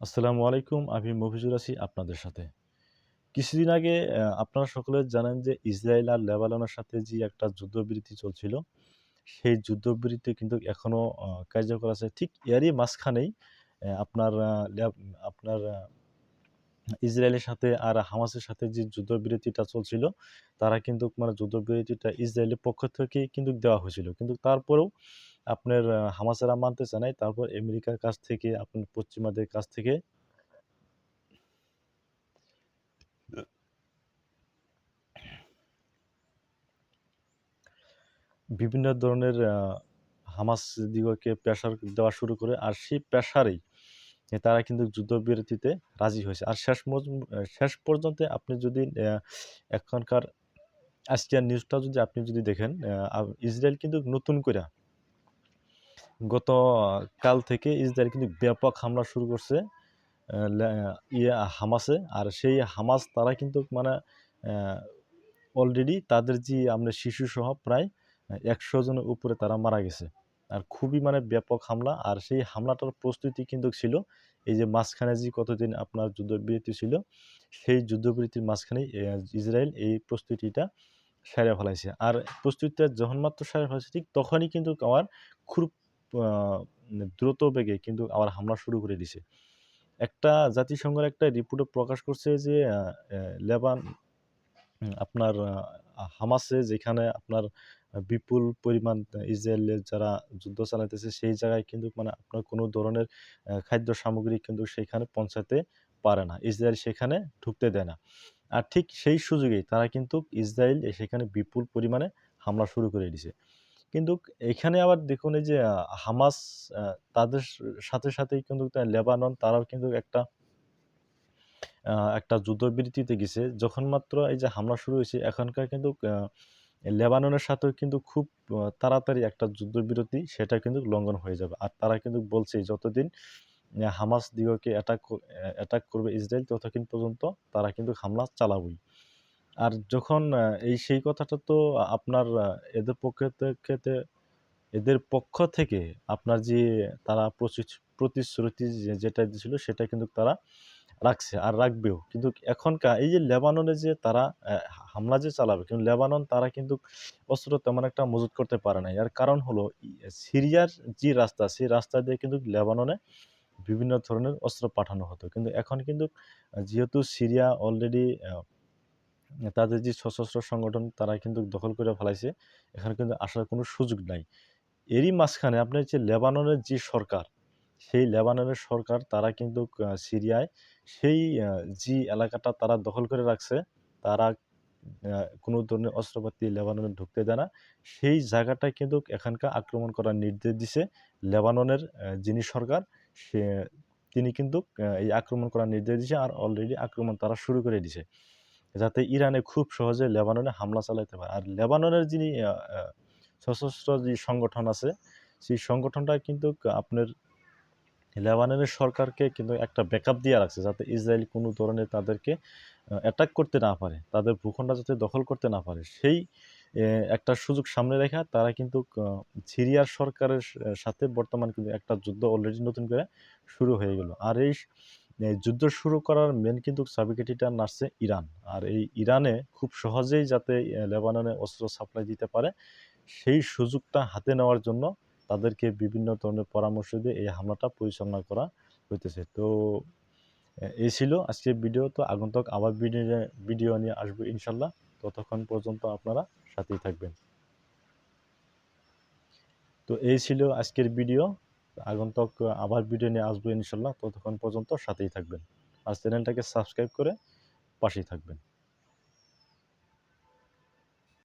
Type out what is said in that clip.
আসসালামু আলাইকুম, আমি মফিজুর আছি আপনাদের সাথে। কিছুদিন আগে আপনারা সকলে জানেন যে ইসরায়েল আর লেবাননের সাথে যে একটা যুদ্ধবিরতি চলছিল, সেই যুদ্ধবিরতি কিন্তু এখনও কার্যকর আছে। ঠিক এরই মাঝখানেই আপনার আপনার ইসরায়েলের সাথে আর হামাসের সাথে যে যুদ্ধবিরতিটা চলছিল, তারা কিন্তু মানে যুদ্ধবিরতিটা ইসরায়েলের পক্ষ থেকেই কিন্তু দেওয়া হয়েছিল। কিন্তু তারপরেও আপনার হামাসেরা মানতে চায় নাই। তারপর আমেরিকার কাছ থেকে, আপনার পশ্চিমাদের কাছ থেকে। বিভিন্ন ধরনের হামাস দিগকে প্রেশার দেওয়া শুরু করে। আর সেই প্রেশারেই তারা কিন্তু যুদ্ধবিরতিতে রাজি হয়েছে। আর শেষ শেষ পর্যন্ত আপনি যদি এখনকার আজকের নিউজটা যদি আপনি যদি দেখেন ইসরায়েল কিন্তু নতুন করে গত কাল থেকে ইসরায়েল কিন্তু ব্যাপক হামলা শুরু করছে ইয়ে হামাসে। আর সেই হামাস তারা কিন্তু মানে অলরেডি তাদের যে আমরা শিশু সহ প্রায় একশো জনের উপরে তারা মারা গেছে। আর খুবই মানে ব্যাপক হামলা। আর সেই হামলাটার প্রস্তুতি কিন্তু ছিল, এই যে মাঝখানে যে কতদিন আপনার যুদ্ধবিরতি ছিল, সেই যুদ্ধবিরতির মাঝখানে ইসরায়েল এই প্রস্তুতিটা সেরে ফেলাইছে। আর প্রস্তুতিটা যখন মাত্র সেরে ফেলাইছে, ঠিক তখনই কিন্তু আমার খুব দ্রুত বেগে কিন্তু আবার হামলা শুরু করে দিছে। একটা জাতিসংঘের একটা রিপোর্টে প্রকাশ করছে যে লেবান আপনার হামাসে যেখানে আপনার বিপুল পরিমাণ ইসরায়েলের যারা যুদ্ধ চালাইতেছে, সেই জায়গায় কিন্তু মানে আপনার কোনো ধরনের খাদ্য সামগ্রী কিন্তু সেখানে পৌঁছাতে পারে না। ইসরায়েল সেখানে ঢুকতে দেয় না। আর ঠিক সেই সুযোগেই তারা কিন্তু ইসরায়েল সেখানে বিপুল পরিমাণে হামলা শুরু করে দিছে। কিন্তু এখানে আবার দেখুন এই যে হামাস তাদের সাথে সাথেই কিন্তু লেবানন, তারাও কিন্তু একটা একটা যুদ্ধবিরতিতে গেছে। যখন মাত্র এই যে হামলা শুরু হয়েছে, এখনকার কিন্তু লেবাননের সাথেও কিন্তু খুব তাড়াতাড়ি একটা যুদ্ধবিরতি, সেটা কিন্তু লঙ্ঘন হয়ে যাবে। আর তারা কিন্তু বলছে যতদিন হামাস দিগকে অ্যাটাক অ্যাটাক করবে ইসরায়েল ততক্ষণ পর্যন্ত তারা কিন্তু হামলা চালাবই। আর যখন এই সেই কথাটা তো আপনার এদের পক্ষে থেকে এদের পক্ষ থেকে আপনার যে তারা প্রতি- প্রতিশ্রুতি যেটা দিয়েছিল সেটা কিন্তু তারা রাখছে আর রাখবেও। কিন্তু এখনকার এই যে লেবাননে যে তারা হামলা যে চালাবে, কিন্তু লেবানন তারা কিন্তু অস্ত্র তেমন একটা মজুত করতে পারে না এর কারণ হলো সিরিয়ার যে রাস্তা, সেই রাস্তা দিয়ে কিন্তু লেবাননে বিভিন্ন ধরনের অস্ত্র পাঠানো হতো। কিন্তু এখন কিন্তু যেহেতু সিরিয়া অলরেডি তাদের যে সশস্ত্র সংগঠন, তারা কিন্তু দখল করে ফেলাইছে। এখানে কিন্তু আসার কোনো সুযোগ নাই। এরই মাঝখানে আপনার যে লেবাননের যে সরকার, সেই লেবাননের সরকার, তারা কিন্তু সিরিয়ায় সেই যে এলাকাটা তারা দখল করে রাখছে, তারা কোনো ধরনের অস্ত্রপাতি লেবাননে ঢুকতে দেয় না। সেই জায়গাটা কিন্তু এখানকার আক্রমণ করার নির্দেশ দিছে লেবাননের যিনি সরকার, সে, তিনি কিন্তু এই আক্রমণ করার নির্দেশ দিছে আর অলরেডি আক্রমণ তারা শুরু করে দিছে। যাতে ইরানে খুব সহজে লেবাননে হামলা চালাতে পারে। আর লেবাননের যিনি সশস্ত্র যে সংগঠন আছে, সেই সংগঠনটা কিন্তু আপনার লেবাননের সরকারকে কিন্তু একটা ব্যাকআপ দিয়ে রাখছে, যাতে ইসরায়েল কোনো ধরনের তাদেরকে অ্যাটাক করতে না পারে, তাদের ভূখণ্ড যাতে দখল করতে না পারে। সেই একটা সুযোগ সামনে রেখা তারা কিন্তু সিরিয়ার সরকারের সাথে বর্তমান কিন্তু একটা যুদ্ধ অলরেডি নতুন করে শুরু হয়ে গেল। আর এই যুদ্ধ শুরু করার মেন কিন্তু চাবিকাঠিটা নাড়ছে ইরান। আর এই ইরানে খুব সহজেই যাতে লেবাননে অস্ত্র সাপ্লাই দিতে পারে, সেই সুযোগটা হাতে নেওয়ার জন্য তাদেরকে বিভিন্ন ধরনের পরামর্শ দিয়ে এই হামলাটা পরিচালনা করা হইতেছে। তো এই ছিল আজকের ভিডিও তো আগন্তক আবার ভিডিও ভিডিও নিয়ে আসব ইনশাল্লাহ। ততক্ষণ পর্যন্ত আপনারা সাথেই থাকবেন। তো এই ছিল আজকের ভিডিও আগন্তক আবার ভিডিও নিয়ে আসব ইনশাল্লাহ। ততক্ষণ পর্যন্ত সাথেই থাকবেন। আর চ্যানেলটাকে সাবস্ক্রাইব করে পাশেই থাকবেন।